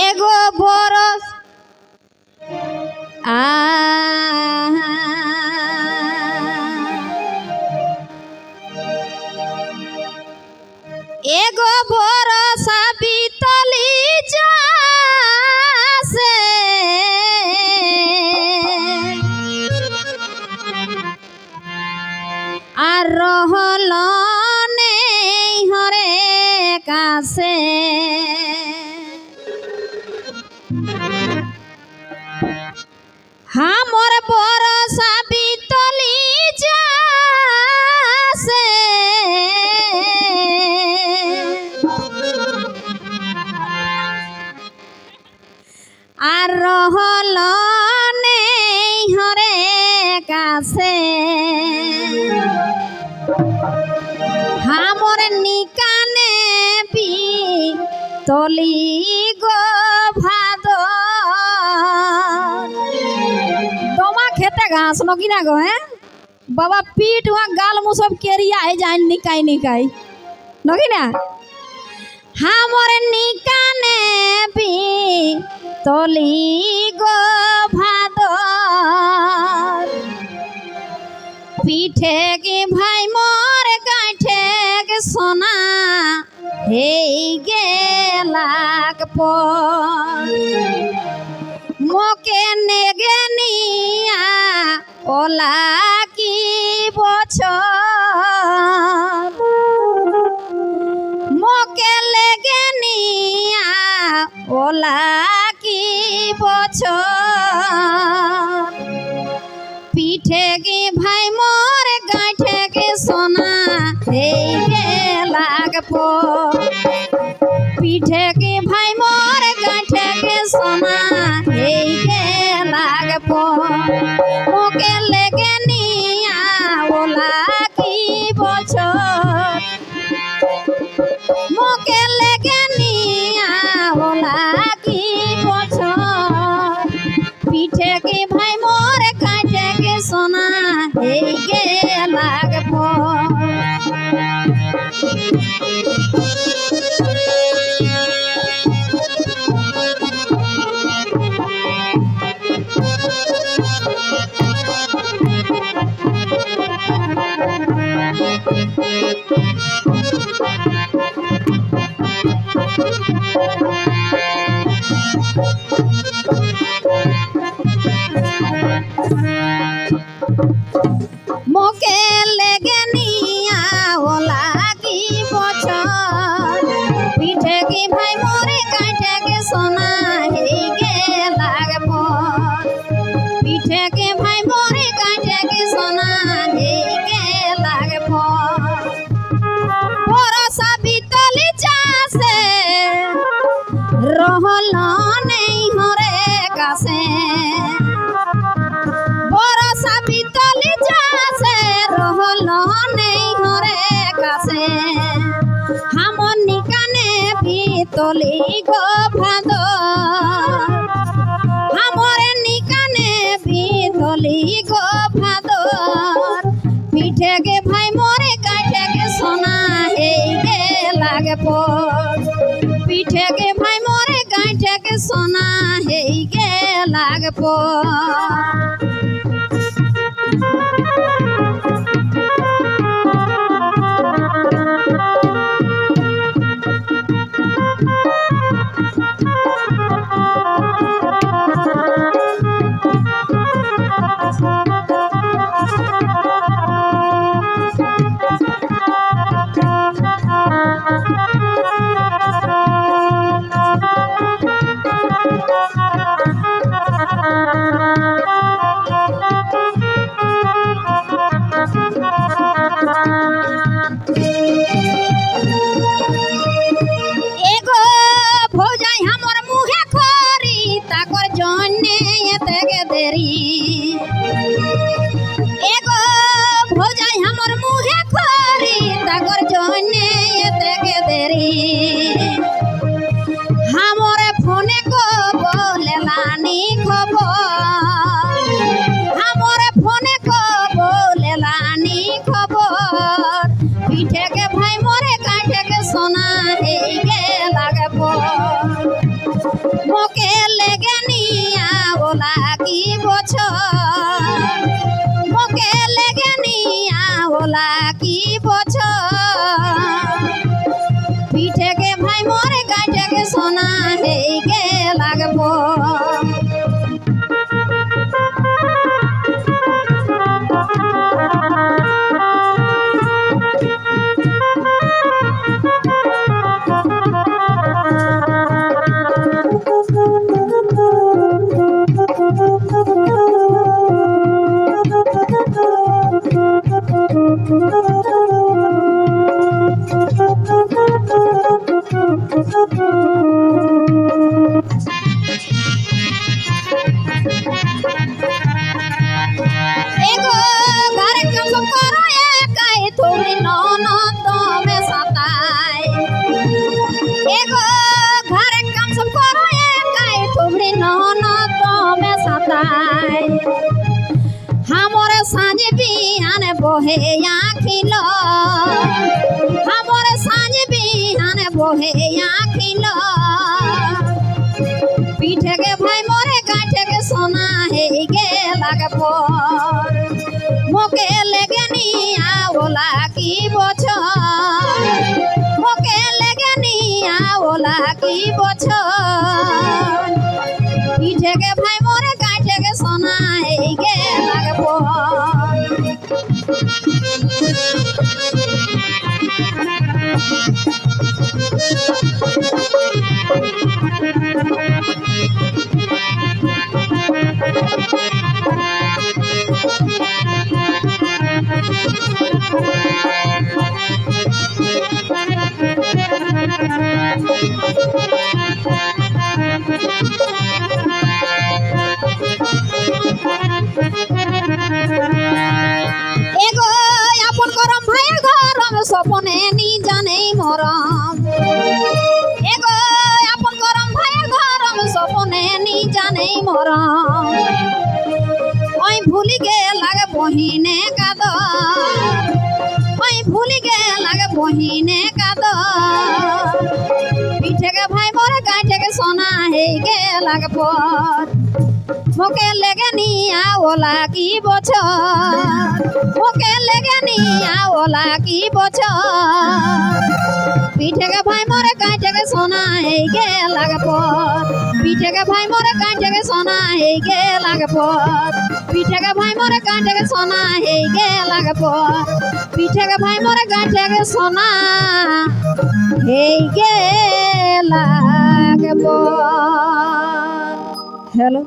এগো বরস আ এগো বরসা বিতলি যাসে আর রহল নেই হরে কাছে হামর বরসা বিতলি যাসে। আর রহল নেই হরে কাছে। হামর নিকানে বি তলি নাচনো কি না গো হ্যাঁ বাবা পিঠ উহা গাল মুসব কেরিয়া আই যাই নিকাই নিকাই নকি না হামর নিকানে পি তলি গো ভাদ পিঠে কি ভাই মোর কাঠে কে সোনা হেই গেলাক পর মোকে নেগে নিয়া ওলা কি বছর? মোকে লেগে নিয়া ওলা কি বছর? পিঠে গে ভাই মোর গাঁঠে গে সোনা, এই গে লাগবো পিঠে গে ভাই মোর গাঁঠে গে সোনা লাগবো মোকে লেগে নিয়া ওলা কি বছর? পিঠে কি ভাই মোরে কাটে রহল নেই হরে কাছে। বরসা বিতলি যাসে রহল নেই হরে কাছে। হামন নিকানে বিতলি গো ভাদ হামরে নিকানে বিতলি গো ভাদ পিঠে গে ভাই মোরে কাঠে গে সোনা হেই গে লাগে পিঠে গে সোনা হেই গে লাগে আমি খবর। আমার ফোনে কবলে লানি খবর। পিঠে গে ভাই মরে কাঠে গে সোনা এই গে লাগব মোকে লেগে নিয়া ওলা কি বছর? মোকে লেগে নিয়া ওলা কি লাগবো বহে আঁখিল। খবর সাঁজ বিহান বহে আঁখিল। পিঠে গে ভাই মরে কাঠে গে সোনা হে গে লাগব মোকে লেগে নিয়া ওলা কি বছর? মোকে লেগে নিয়া ওলা কি বছর? গরম সপনে নি জানে মরম এগো আপন করম ভাই গরম সপনে নি জানে মরম ওই ভুলি গে লাগে বহিনে কাদ ওই ভুলি গে লাগে বহিনে কাদ পিঠেকে ভাই মোরে গাইঠেকে সোনা, হেই গে লাগে পর মোকে লেগে নিয়া ওলা কি বছর? মোকে লেগে নিয়া ওলা কি বছর? পিঠেকে ভাই মরে কাঁচেকে সোনা এই গে লাগে পর পিঠেকে ভাই মরে কাঁচেকে সোনা এই গে লাগে পর পিঠেকে ভাই মরে কাঁচেকে সোনা এই গে লাগে পর পিঠেকে ভাই মরে কাঁচেকে সোনা এই গে লাগে পর হ্যালো?